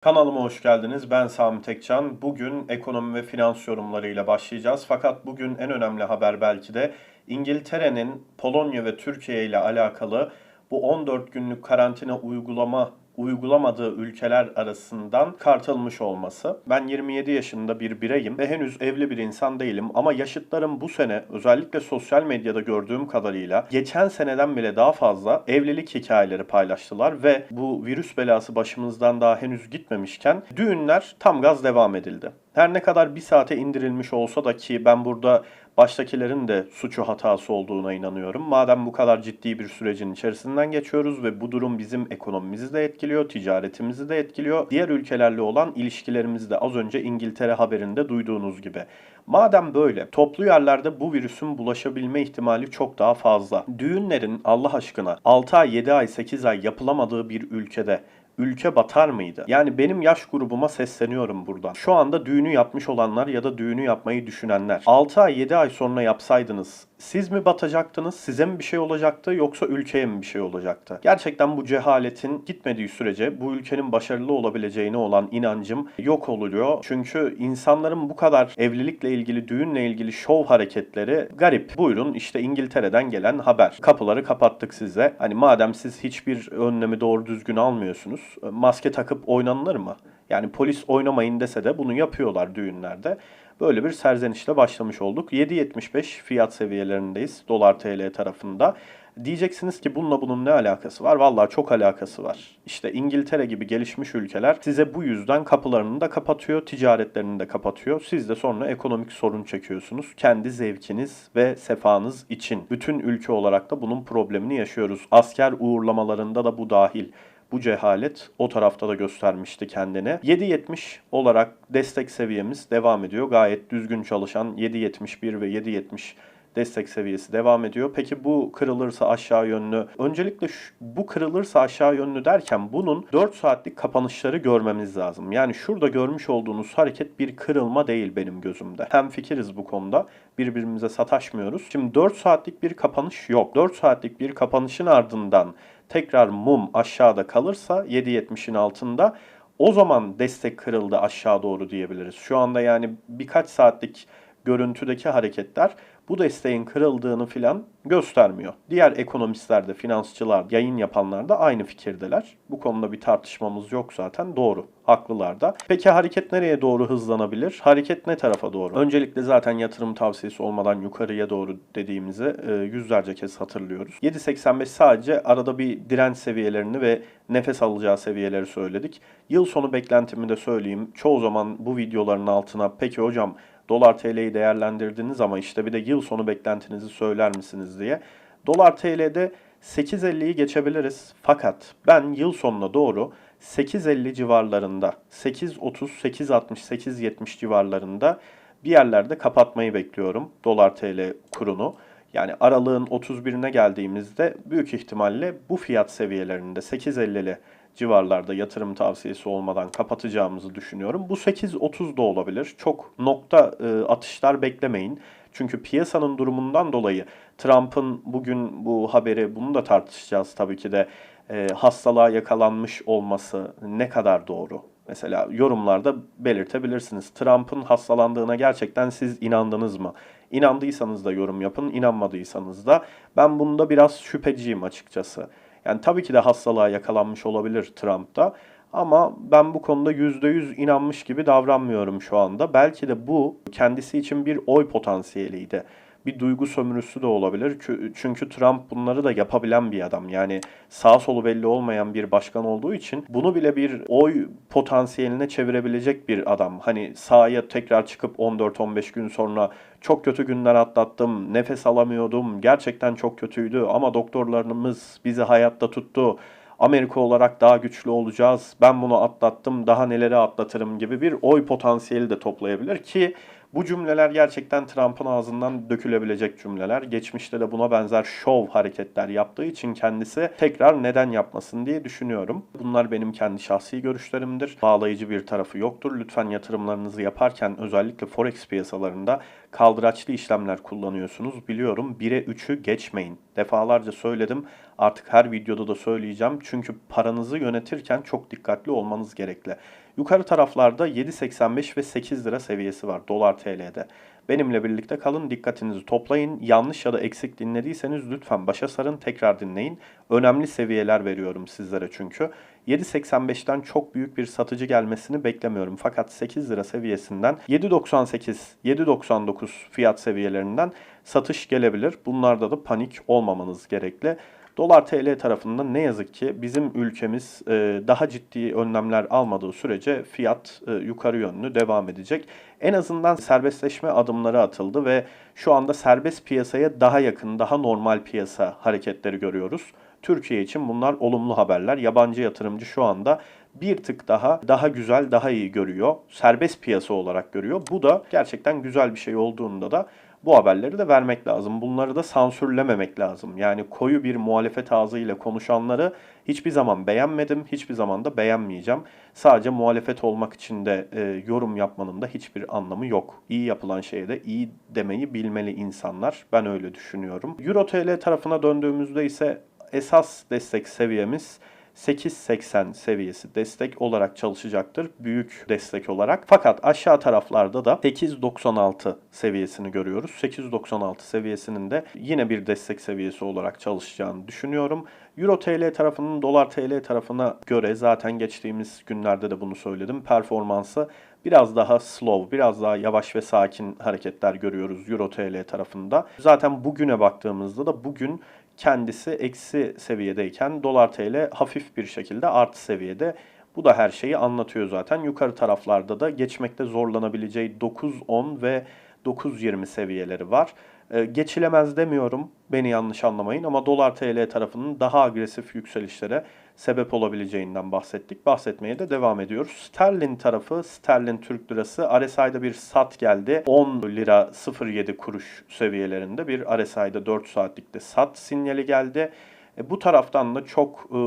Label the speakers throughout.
Speaker 1: Kanalıma hoş geldiniz. Ben Sami Tekcan. Bugün ekonomi ve finans yorumlarıyla başlayacağız. Fakat bugün en önemli haber belki de İngiltere'nin Polonya ve Türkiye ile alakalı bu 14 günlük karantina uygulama uygulamadığı ülkeler arasından kartılmış olması. Ben 27 yaşında bir bireyim ve henüz evli bir insan değilim ama yaşıtlarım bu sene özellikle sosyal medyada gördüğüm kadarıyla geçen seneden bile daha fazla evlilik hikayeleri paylaştılar ve bu virüs belası başımızdan daha henüz gitmemişken düğünler tam gaz devam edildi. Her ne kadar bir saate indirilmiş olsa da ki ben burada baştakilerin de suçu hatası olduğuna inanıyorum. Madem bu kadar ciddi bir sürecin içerisinden geçiyoruz ve bu durum bizim ekonomimizi de etkiliyor, ticaretimizi de etkiliyor. Diğer ülkelerle olan ilişkilerimizi de az önce İngiltere haberinde duyduğunuz gibi. Madem böyle, toplu yerlerde bu virüsün bulaşabilme ihtimali çok daha fazla. Düğünlerin Allah aşkına 6 ay, 7 ay, 8 ay yapılamadığı bir ülkede ülke batar mıydı? Yani benim yaş grubuma sesleniyorum buradan. Şu anda düğünü yapmış olanlar ya da düğünü yapmayı düşünenler. 6 ay 7 ay sonra yapsaydınız siz mi batacaktınız? Size mi bir şey olacaktı yoksa ülkeye mi bir şey olacaktı? Gerçekten bu cehaletin gitmediği sürece bu ülkenin başarılı olabileceğine olan inancım yok oluyor. Çünkü insanların bu kadar evlilikle ilgili, düğünle ilgili şov hareketleri garip. Buyurun işte İngiltere'den gelen haber. Kapıları kapattık size. Hani madem siz hiçbir önlemi doğru düzgün almıyorsunuz, maske takıp oynanılır mı? Yani polis oynamayın dese de bunu yapıyorlar düğünlerde. Böyle bir serzenişle başlamış olduk. 7.75 fiyat seviyelerindeyiz dolar TL tarafında. Diyeceksiniz ki bununla bunun ne alakası var? Vallahi çok alakası var. İşte İngiltere gibi gelişmiş ülkeler size bu yüzden kapılarını da kapatıyor, ticaretlerini de kapatıyor. Siz de sonra ekonomik sorun çekiyorsunuz. Kendi zevkiniz ve sefanız için. Bütün ülke olarak da bunun problemini yaşıyoruz. Asker uğurlamalarında da bu dahil. Bu cehalet o tarafta da göstermişti kendini. 7.70 olarak destek seviyemiz devam ediyor. Gayet düzgün çalışan 7.71 ve 7.70 destek seviyesi devam ediyor. Peki bu kırılırsa aşağı yönlü, öncelikle şu, bu kırılırsa aşağı yönlü derken bunun 4 saatlik kapanışları görmemiz lazım. Yani şurada görmüş olduğunuz hareket bir kırılma değil benim gözümde. Hem fikiriz bu konuda. Birbirimize sataşmıyoruz. Şimdi 4 saatlik bir kapanış yok. 4 saatlik bir kapanışın ardından tekrar mum aşağıda kalırsa 7.70'in altında o zaman destek kırıldı aşağı doğru diyebiliriz. Şu anda yani birkaç saatlik görüntüdeki hareketler bu desteğin kırıldığını filan göstermiyor. Diğer ekonomistler de, finansçılar, yayın yapanlar da aynı fikirdeler. Bu konuda bir tartışmamız yok zaten. Doğru. Haklılar da. Peki hareket nereye doğru hızlanabilir? Hareket ne tarafa doğru? Öncelikle zaten yatırım tavsiyesi olmadan yukarıya doğru dediğimizi e, yüzlerce kez hatırlıyoruz. 7.85 sadece arada bir direnç seviyelerini ve nefes alacağı seviyeleri söyledik. Yıl sonu beklentimi de söyleyeyim. Çoğu zaman bu videoların altına peki hocam dolar TL'yi değerlendirdiniz ama işte bir de yıl sonu beklentinizi söyler misiniz diye. Dolar TL'de 8.50'yi geçebiliriz. Fakat ben yıl sonuna doğru 8.50 civarlarında, 8.30, 8.60, 8.70 civarlarında bir yerlerde kapatmayı bekliyorum dolar TL kurunu. Yani aralığın 31'ine geldiğimizde büyük ihtimalle bu fiyat seviyelerinde 8.50'li civarlarda yatırım tavsiyesi olmadan kapatacağımızı düşünüyorum. Bu 8.30 da olabilir. Çok nokta e, atışlar beklemeyin. Çünkü piyasanın durumundan dolayı Trump'ın bugün bu haberi bunu da tartışacağız tabii ki de e, hastalığa yakalanmış olması ne kadar doğru? Mesela yorumlarda belirtebilirsiniz. Trump'ın hastalandığına gerçekten siz inandınız mı? İnandıysanız da yorum yapın, inanmadıysanız da. Ben bunda biraz şüpheciyim açıkçası. Yani tabii ki de hastalığa yakalanmış olabilir Trump'ta. Ama ben bu konuda %100 inanmış gibi davranmıyorum şu anda. Belki de bu kendisi için bir oy potansiyeliydi. Bir duygu sömürüsü de olabilir. Çünkü Trump bunları da yapabilen bir adam. Yani sağ solu belli olmayan bir başkan olduğu için bunu bile bir oy potansiyeline çevirebilecek bir adam. Hani sahaya tekrar çıkıp 14-15 gün sonra çok kötü günler atlattım, nefes alamıyordum, gerçekten çok kötüydü ama doktorlarımız bizi hayatta tuttu. Amerika olarak daha güçlü olacağız. Ben bunu atlattım, daha neleri atlatırım gibi bir oy potansiyeli de toplayabilir ki bu cümleler gerçekten Trump'ın ağzından dökülebilecek cümleler. Geçmişte de buna benzer şov hareketler yaptığı için kendisi tekrar neden yapmasın diye düşünüyorum. Bunlar benim kendi şahsi görüşlerimdir. Bağlayıcı bir tarafı yoktur. Lütfen yatırımlarınızı yaparken özellikle forex piyasalarında kaldıraçlı işlemler kullanıyorsunuz. Biliyorum 1'e 3'ü geçmeyin. Defalarca söyledim. Artık her videoda da söyleyeceğim. Çünkü paranızı yönetirken çok dikkatli olmanız gerekli. Yukarı taraflarda 7.85 ve 8 lira seviyesi var dolar TL'de. Benimle birlikte kalın, dikkatinizi toplayın. Yanlış ya da eksik dinlediyseniz lütfen başa sarın, tekrar dinleyin. Önemli seviyeler veriyorum sizlere çünkü. 7.85'ten çok büyük bir satıcı gelmesini beklemiyorum. Fakat 8 lira seviyesinden 7.98, 7.99 fiyat seviyelerinden satış gelebilir. Bunlarda da panik olmamanız gerekli. Dolar TL tarafında ne yazık ki bizim ülkemiz e, daha ciddi önlemler almadığı sürece fiyat e, yukarı yönlü devam edecek. En azından serbestleşme adımları atıldı ve şu anda serbest piyasaya daha yakın, daha normal piyasa hareketleri görüyoruz. Türkiye için bunlar olumlu haberler. Yabancı yatırımcı şu anda bir tık daha daha güzel, daha iyi görüyor. Serbest piyasa olarak görüyor. Bu da gerçekten güzel bir şey olduğunda da bu haberleri de vermek lazım. Bunları da sansürlememek lazım. Yani koyu bir muhalefet ağzıyla konuşanları hiçbir zaman beğenmedim, hiçbir zaman da beğenmeyeceğim. Sadece muhalefet olmak için de e, yorum yapmanın da hiçbir anlamı yok. İyi yapılan şeye de iyi demeyi bilmeli insanlar. Ben öyle düşünüyorum. Euro TL tarafına döndüğümüzde ise esas destek seviyemiz 8.80 seviyesi destek olarak çalışacaktır. Büyük destek olarak. Fakat aşağı taraflarda da 8.96 seviyesini görüyoruz. 8.96 seviyesinin de yine bir destek seviyesi olarak çalışacağını düşünüyorum. Euro TL tarafının dolar TL tarafına göre zaten geçtiğimiz günlerde de bunu söyledim. Performansı biraz daha slow, biraz daha yavaş ve sakin hareketler görüyoruz Euro TL tarafında. Zaten bugüne baktığımızda da bugün kendisi eksi seviyedeyken dolar TL hafif bir şekilde artı seviyede. Bu da her şeyi anlatıyor zaten. Yukarı taraflarda da geçmekte zorlanabileceği 9.10 ve 9.20 seviyeleri var. Ee, geçilemez demiyorum, beni yanlış anlamayın ama dolar TL tarafının daha agresif yükselişlere sebep olabileceğinden bahsettik. Bahsetmeye de devam ediyoruz. Sterlin tarafı, sterlin Türk lirası RSI'da bir sat geldi. 10 lira 07 kuruş seviyelerinde bir RSI'da 4 saatlikte sat sinyali geldi. E, bu taraftan da çok e,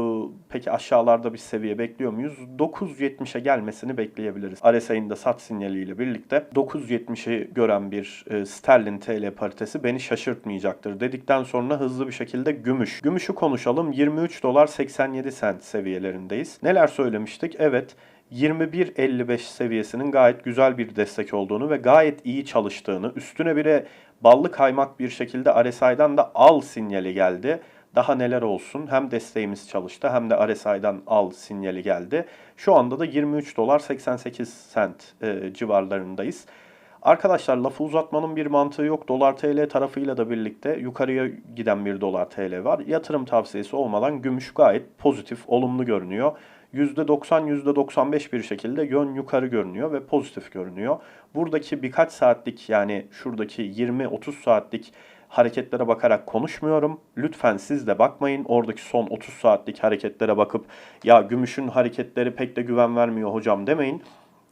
Speaker 1: peki aşağılarda bir seviye bekliyor muyuz? 9.70'e gelmesini bekleyebiliriz. RSI'nin de sat sinyaliyle birlikte 9.70'i gören bir e, sterlin TL paritesi beni şaşırtmayacaktır dedikten sonra hızlı bir şekilde gümüş. Gümüşü konuşalım. 23 dolar 87 sent seviyelerindeyiz. Neler söylemiştik? Evet 21.55 seviyesinin gayet güzel bir destek olduğunu ve gayet iyi çalıştığını, üstüne bire ballı kaymak bir şekilde RSI'dan da al sinyali geldi daha neler olsun hem desteğimiz çalıştı hem de RSI'dan al sinyali geldi. Şu anda da 23 dolar 88 sent e, civarlarındayız. Arkadaşlar lafı uzatmanın bir mantığı yok. Dolar TL tarafıyla da birlikte yukarıya giden bir dolar TL var. Yatırım tavsiyesi olmadan gümüş gayet pozitif, olumlu görünüyor. %90, %95 bir şekilde yön yukarı görünüyor ve pozitif görünüyor. Buradaki birkaç saatlik yani şuradaki 20-30 saatlik hareketlere bakarak konuşmuyorum. Lütfen siz de bakmayın. Oradaki son 30 saatlik hareketlere bakıp ya gümüşün hareketleri pek de güven vermiyor hocam demeyin.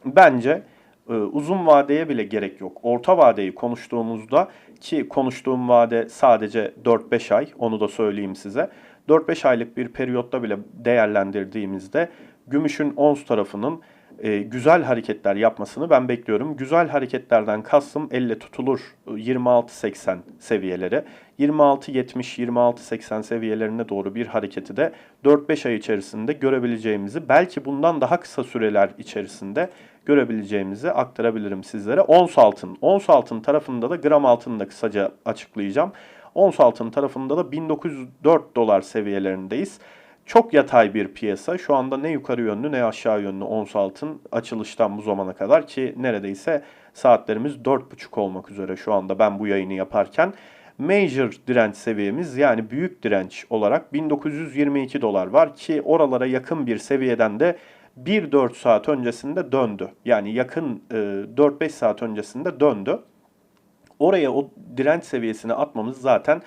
Speaker 1: Bence e, uzun vadeye bile gerek yok. Orta vadeyi konuştuğumuzda ki konuştuğum vade sadece 4-5 ay onu da söyleyeyim size. 4-5 aylık bir periyotta bile değerlendirdiğimizde gümüşün ons tarafının e, güzel hareketler yapmasını ben bekliyorum. Güzel hareketlerden kastım elle tutulur 26-80 seviyeleri. 26-70-26-80 seviyelerine doğru bir hareketi de 4-5 ay içerisinde görebileceğimizi belki bundan daha kısa süreler içerisinde görebileceğimizi aktarabilirim sizlere. Ons altın. Ons altın tarafında da gram altını da kısaca açıklayacağım. Ons altın tarafında da 1904 dolar seviyelerindeyiz. Çok yatay bir piyasa. Şu anda ne yukarı yönlü ne aşağı yönlü ons altın açılıştan bu zamana kadar ki neredeyse saatlerimiz 4.30 olmak üzere şu anda ben bu yayını yaparken. Major direnç seviyemiz yani büyük direnç olarak 1922 dolar var ki oralara yakın bir seviyeden de 1-4 saat öncesinde döndü. Yani yakın e, 4-5 saat öncesinde döndü. Oraya o direnç seviyesini atmamız zaten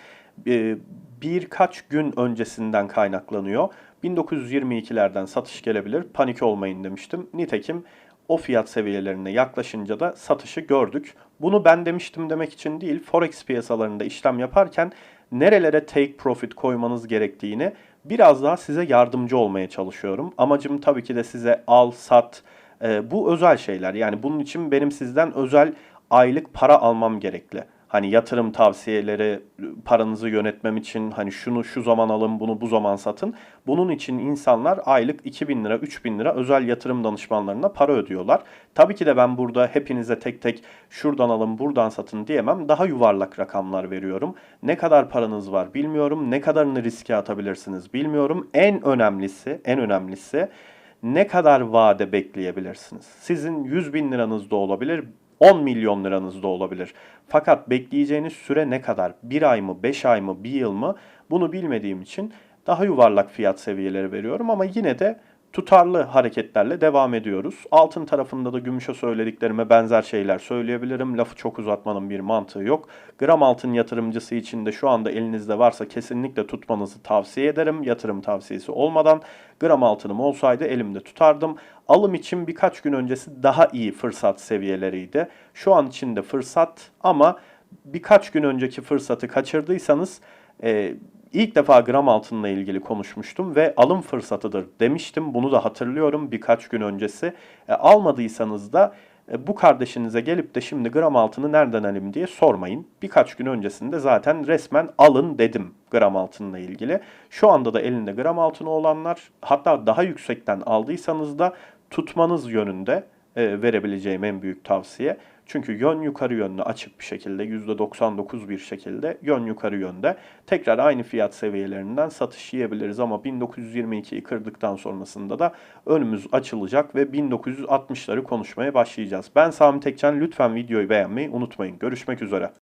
Speaker 1: e, birkaç gün öncesinden kaynaklanıyor. 1922'lerden satış gelebilir. Panik olmayın demiştim. Nitekim o fiyat seviyelerine yaklaşınca da satışı gördük. Bunu ben demiştim demek için değil, forex piyasalarında işlem yaparken nerelere take profit koymanız gerektiğini biraz daha size yardımcı olmaya çalışıyorum. Amacım tabii ki de size al, sat, e, bu özel şeyler. Yani bunun için benim sizden özel aylık para almam gerekli. Hani yatırım tavsiyeleri, paranızı yönetmem için hani şunu şu zaman alın, bunu bu zaman satın. Bunun için insanlar aylık 2000 lira, 3000 lira özel yatırım danışmanlarına para ödüyorlar. Tabii ki de ben burada hepinize tek tek şuradan alın, buradan satın diyemem. Daha yuvarlak rakamlar veriyorum. Ne kadar paranız var bilmiyorum. Ne kadarını riske atabilirsiniz bilmiyorum. En önemlisi, en önemlisi ne kadar vade bekleyebilirsiniz? Sizin 100 bin liranız da olabilir, 10 milyon liranız da olabilir. Fakat bekleyeceğiniz süre ne kadar? Bir ay mı, 5 ay mı, bir yıl mı? Bunu bilmediğim için daha yuvarlak fiyat seviyeleri veriyorum ama yine de tutarlı hareketlerle devam ediyoruz. Altın tarafında da gümüşe söylediklerime benzer şeyler söyleyebilirim. Lafı çok uzatmanın bir mantığı yok. Gram altın yatırımcısı için de şu anda elinizde varsa kesinlikle tutmanızı tavsiye ederim. Yatırım tavsiyesi olmadan gram altınım olsaydı elimde tutardım. Alım için birkaç gün öncesi daha iyi fırsat seviyeleriydi. Şu an için de fırsat ama birkaç gün önceki fırsatı kaçırdıysanız e, ilk defa gram altınla ilgili konuşmuştum ve alım fırsatıdır demiştim. Bunu da hatırlıyorum birkaç gün öncesi. E, almadıysanız da e, bu kardeşinize gelip de şimdi gram altını nereden alayım diye sormayın. Birkaç gün öncesinde zaten resmen alın dedim gram altınla ilgili. Şu anda da elinde gram altını olanlar hatta daha yüksekten aldıysanız da tutmanız yönünde e, verebileceğim en büyük tavsiye. Çünkü yön yukarı yönlü açık bir şekilde %99 bir şekilde yön yukarı yönde. Tekrar aynı fiyat seviyelerinden satış yiyebiliriz ama 1922'yi kırdıktan sonrasında da önümüz açılacak ve 1960'ları konuşmaya başlayacağız. Ben Sami Tekcan lütfen videoyu beğenmeyi unutmayın. Görüşmek üzere.